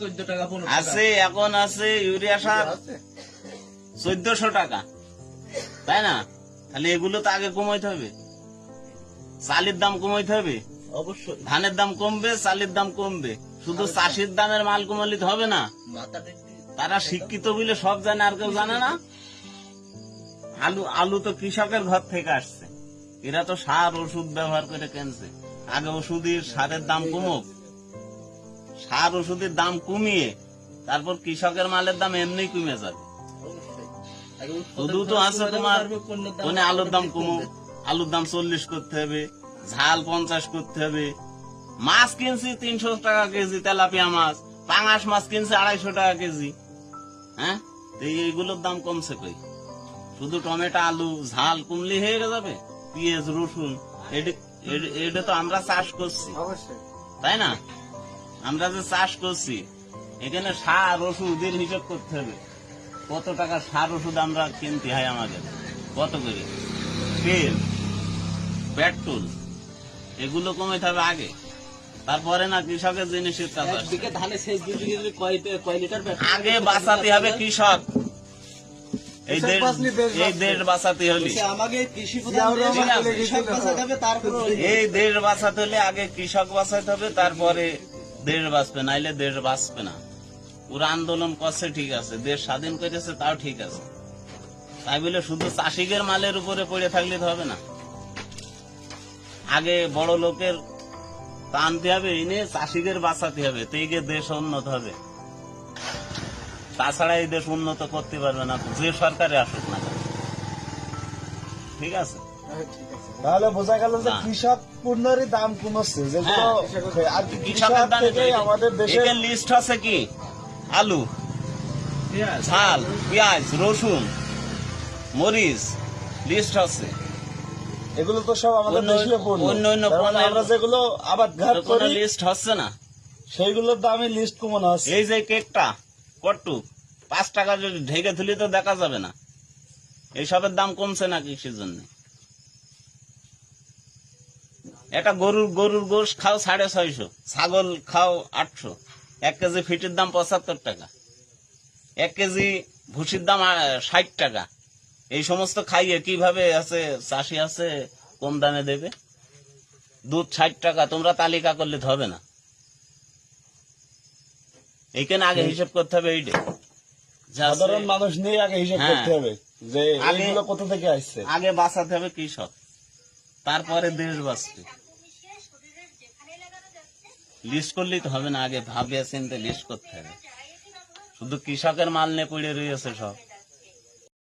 চোদ্দ টাকা পনেরো আছে এখন আছে ইউরিয়া সার। চোদ্দশো টাকা। তাই না? তাহলে এগুলো তো আগে কমাইতে হবে। চালের দাম কমাইতে হবে। অবশ্যই। ধানের দাম কমবে চালের দাম কমবে। শুধু চাষির দামের মাল কমালে হবে না। তারা শিক্ষিত বলে সব জানে আর কেউ জানে না। আলু আলু তো কৃষকের ঘর থেকে আসছে। এরা তো সার ওষুধ ব্যবহার করে কেনছে। আগে ওষুধের সারের দাম কমুক। সার ওষুধের দাম কমিয়ে তারপর কৃষকের মালের দাম এমনি কমে যাবে। শুধু তো আছে তোমার কোনে আলুর দাম কমবে। আলুর দাম চল্লিশ করতে হবে ঝাল পঞ্চাশ করতে হবে। মাছ কিনছি তিনশো টাকা কেজি তেলাপিয়া মাছ পাঙাশ মাছ কিনছে আড়াইশো টাকা কেজি। হ্যাঁ? তো এইগুলোর দাম কমছে কই? শুধু টমেটো আলু ঝাল কমলি হয়ে যাবে? পেঁয়াজ রসুন এটা তো আমরা চাষ করছি। তাই না? আমরা যে চাষ করছি এখানে সার ওষুধের হিসাব করতে হবে। কত টাকা সার ওষুধ আমরা কিনতে হয় আমাদের? কত করে? তেল পেট্রোল এগুলো কমাইতে হবে আগে। তারপরে না কৃষকের জিনিসের ধানে কয় লিটার আগে বাঁচাতে হবে কৃষক। এই দেশ বাঁচাতে হলে। এই দেশ বাঁচাতে হলে আগে কৃষক বাঁচাতে হবে তারপরে দেশ বাঁচবে, নাইলে দেশ বাঁচবে না। ওরা আন্দোলন করছে ঠিক আছে, দেশ স্বাধীন করেছে তাও ঠিক আছে। তাই বলে শুধু চাষিকের মালের উপরে পড়ে থাকলে তো হবে না। আগে বড় লোকের টানতে হবে, এনে চাষিদের বাঁচাতে হবে, তো দেশ উন্নত হবে। তাছাড়া এই দেশ উন্নত করতে পারবে না, যে সরকারে আসুক না ঠিক আছে? তাহলে বোঝা গেল যে কৃষক পণ্যেরই দাম কমছে যেগুলো আর কৃষকের থেকে আমাদের দেশে লিস্ট আছে কি? আলু ঝাল পেঁয়াজ রসুন মরিচ লিস্ট আছে। এগুলো তো সব আমাদের দেশীয় পণ্য। অন্য অন্য তার মানে আমরা যেগুলো আবাদ ঘাট তো করি লিস্ট হচ্ছে না। সেইগুলোর দামে লিস্ট কমানো আছে এই যে কেকটা কট্টু পাঁচ টাকা যদি ঢেকে তুলি তো দেখা যাবে না। এইসবের দাম কমছে না কৃষির জন্য। একটা গরুর গরুর গোশ খাও সাড়ে ছয়শো ছাগল খাও আটশো। এক কেজি ফিটের দাম পঁচাত্তর টাকা। এক কেজি ভুসির দাম ষাট টাকা। এই সমস্ত খাইয়ে কীভাবে আছে চাষি আছে কম দামে দেবে? দুধ ষাট টাকা তোমরা তালিকা করলে হবে না। এইখানে আগে হিসেব করতে হবে এইটা সাধারণ মানুষ নিয়ে আগে হিসাব হ্যাঁ। করতে হবে যে আগে- কোথা থেকে আসছে? আগে বাঁচাতে হবে কৃষক। তারপরে দেশ বাঁচবে। লিস্ট করলেই তো হবে না, আগে ভাবিয়া চিন্তা লিস্ট করতে হবে। শুধু কৃষকের মাল নিয়ে পড়ে রয়েছে সব।